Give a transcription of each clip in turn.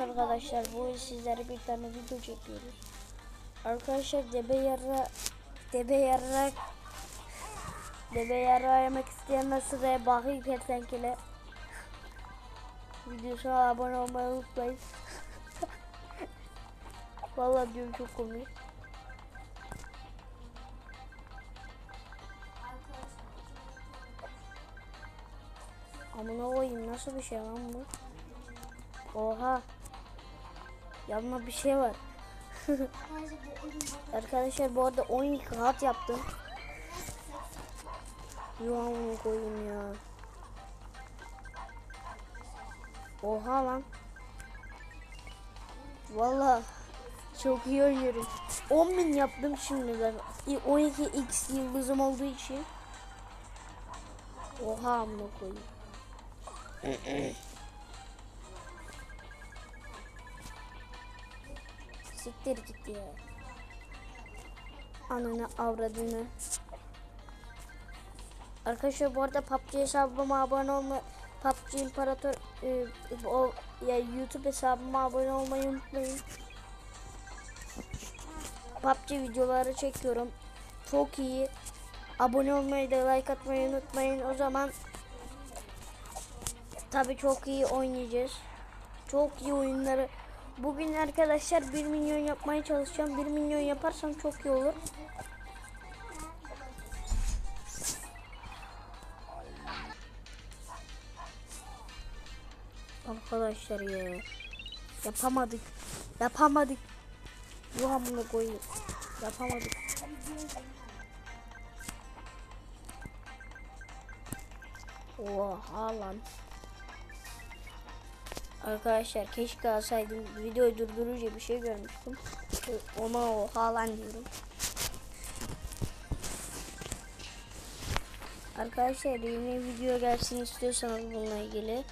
arkadaşlar bu sizlere bir tane video çekiyoruz. Arkadaşlar debe yarra debe yarra debe yarra yemek isteyenler sıraya bakayım kertenkele. Videosuna abone olmayı unutmayın. Vallahi diyorum çok komik. Amına koyayım nasıl bir şey lan bu? Oha. Yanma bir şey var. Arkadaşlar bu arada 12 kat yaptım. Yuhamını koyayım ya. Oha lan. Valla çok iyi oynuyorum. 10 bin yaptım şimdi ben. 12x yıldızım olduğu için. Oha amına koyayım. Siktir git ya. Ananı avradını. Arkadaşlar bu arada PUBG hesabıma abone olma PUBG İmparator e, o ya YouTube hesabıma abone olmayı unutmayın. PUBG videoları çekiyorum. Çok iyi. Abone olmayı da like atmayı unutmayın. O zaman tabii çok iyi oynayacağız. Çok iyi oyunları. Bugün arkadaşlar 1 milyon yapmaya çalışacağım. 1 milyon yaparsam çok iyi olur. Arkadaşlar ya. Yapamadık. Yapamadık. Bu hamle koyayım. Yapamadık. Oha lan. Arkadaşlar keşke alsaydım. Videoyu durdurunca bir şey görmüştüm. Ona oha lan diyorum. Arkadaşlar yeni video gelsin istiyorsanız bununla ilgili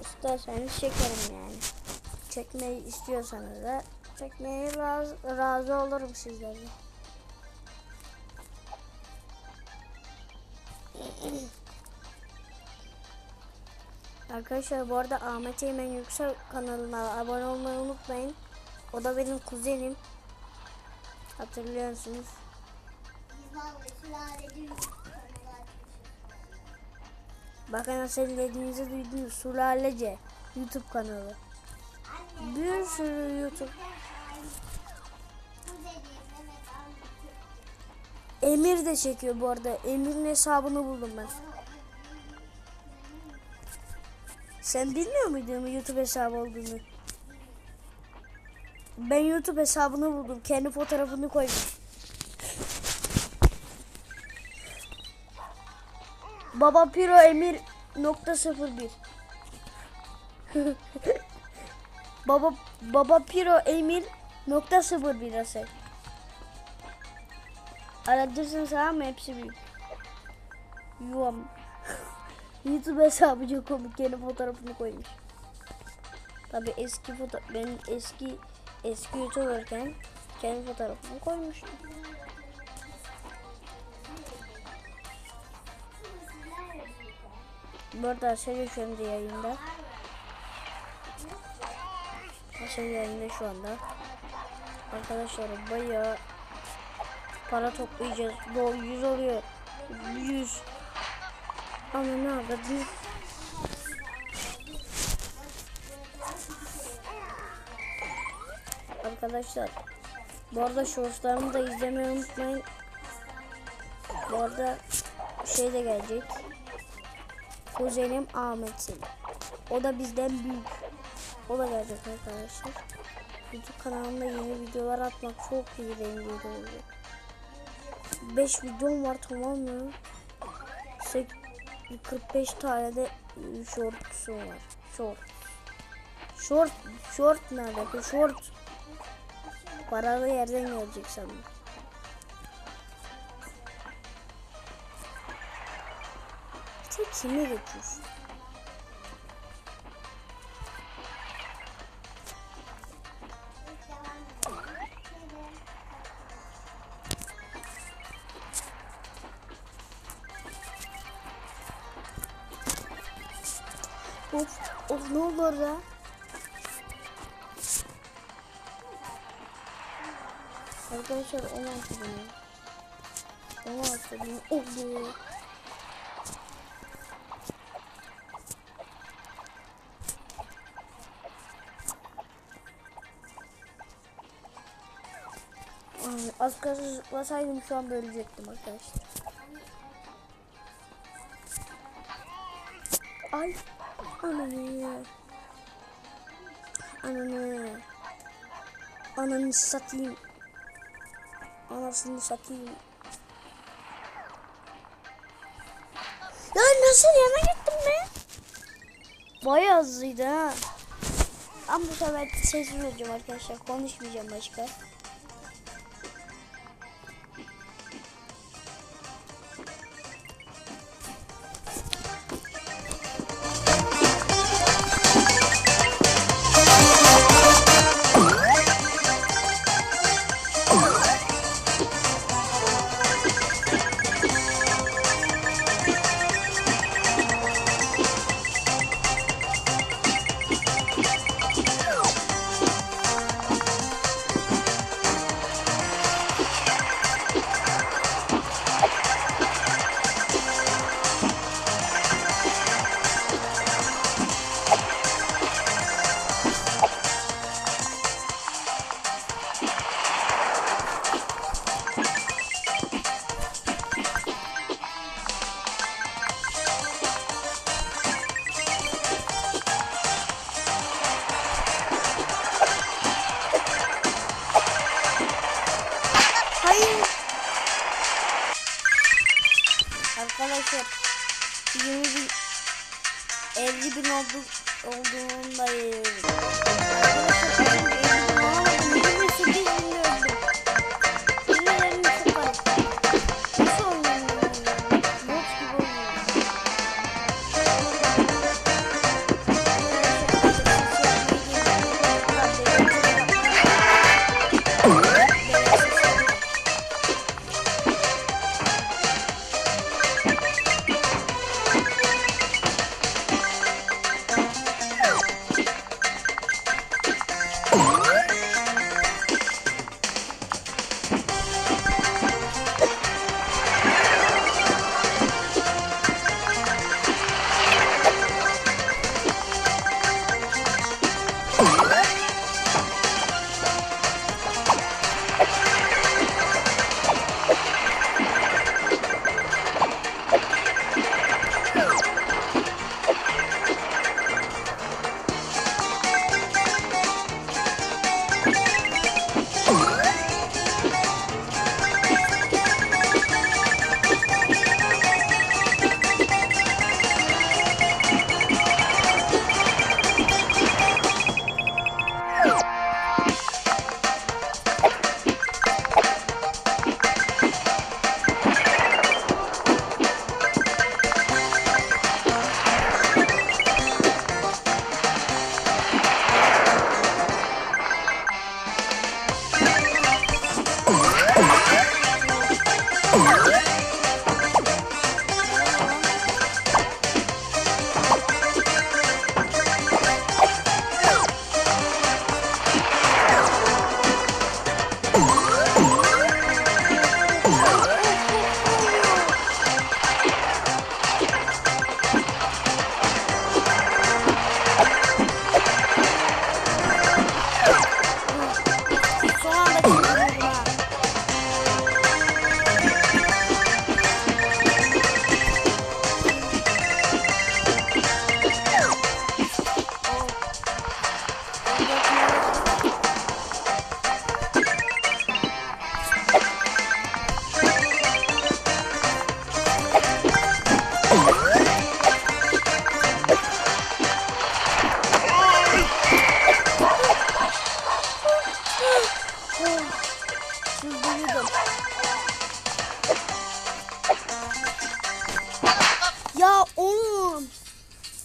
isterseniz çekerim yani. Çekmeyi istiyorsanız da çekmeye razı, razı olurum sizlerle. Arkadaşlar bu arada Ahmet Eymen Yüksel kanalına abone olmayı unutmayın. O da benim kuzenim. Hatırlıyorsunuz. Bakın nasıl dediğinizi duydunuz. Sulalece YouTube kanalı. Bir sürü YouTube. Emir de çekiyor bu arada. Emir'in hesabını buldum ben. Sen bilmiyor muydun YouTube hesabı olduğunu? Ben YouTube hesabını buldum. Kendi fotoğrafını koymuş. Baba Piro Emir nokta 01 Baba Baba Piro Emir nokta 01 asıl. Aratırsın ama hepsi büyük. Yuvam. YouTube hesabı çok komik kendi fotoğrafını koymuş. Tabi eski foto ben eski eski YouTuber'ken kendi fotoğrafımı koymuştum. Bu arada Asel şu anda yayında. Asel yayında şu anda. Arkadaşlar bayağı para toplayacağız. Bu 100 oluyor. 100 ne yapacağız? Arkadaşlar bu arada shortslarımı da izlemeyi unutmayın. Bu arada şey de gelecek. Kuzenim Ahmet'in. O da bizden büyük. O da gelecek arkadaşlar. YouTube kanalımda yeni videolar atmak çok iyi benim olacak. 5 videom var tamam mı? 45 tane de shorts'um var. Short. Short. Short nerede? Short. Paralı yerden gelecek sanırım. Sen kime geçiyorsun? Ne oldu orada? Arkadaşlar 16 bin. 16 bin oldu. Az kalsın zıplasaydım şu an bölecektim arkadaşlar. Ay. Ananı. Ananı. Ananı satayım. Anasını satayım. Ya nasıl yana gittim be? Bayağı hızlıydı ha. Ama bu sefer sessiz olacağım arkadaşlar. Konuşmayacağım başka. Arkadaşlar 20 bin 50 bin oldu, olduğundayım. Arkadaşlar 50 bin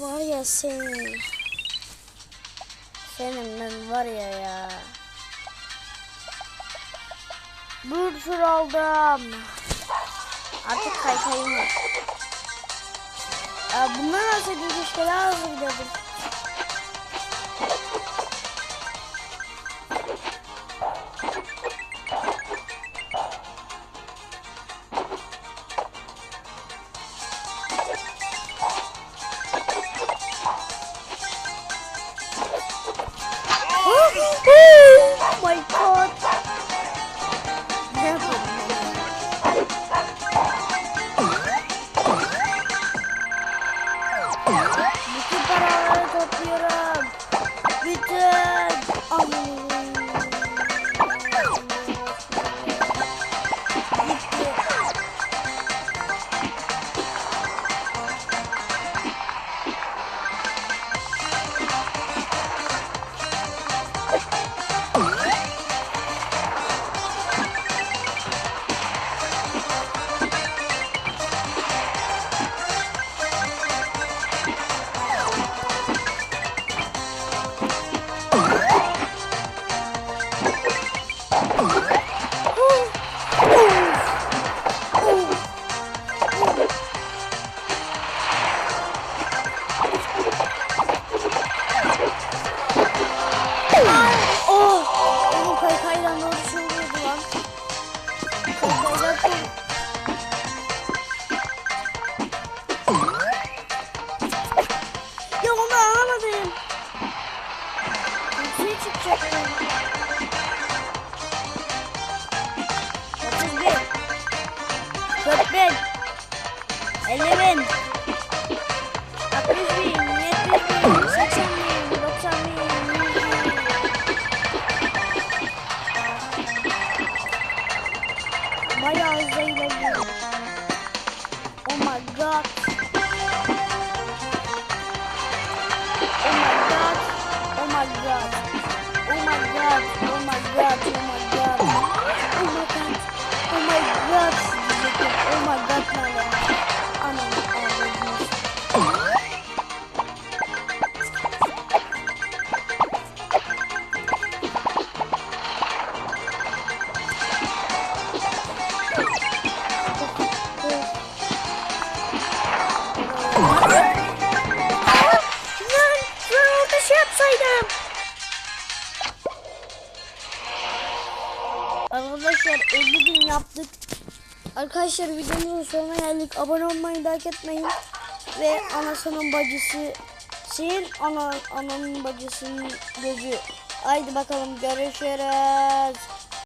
Var ya senin. Senin ben var ya ya. Bir tür aldım. Artık kaykayım yok. Nasıl bir keşke daha hızlı Bütün paraları topluyorum. Bütün. Aman. 40 bin 50 bin 60 bin 70 bin 80 bin 90 bin 100 bin Bayağı hızlı ilerliyor. Oh my god. Oh my god. Oh my god. Oh my god. Oh my god. Oh my god. 太可怜。Arkadaşlar videomuzun sonuna geldik. Abone olmayı merak etmeyin. Ve anasının bacısı Sin ana, ananın bacısının gözü. Haydi bakalım görüşürüz.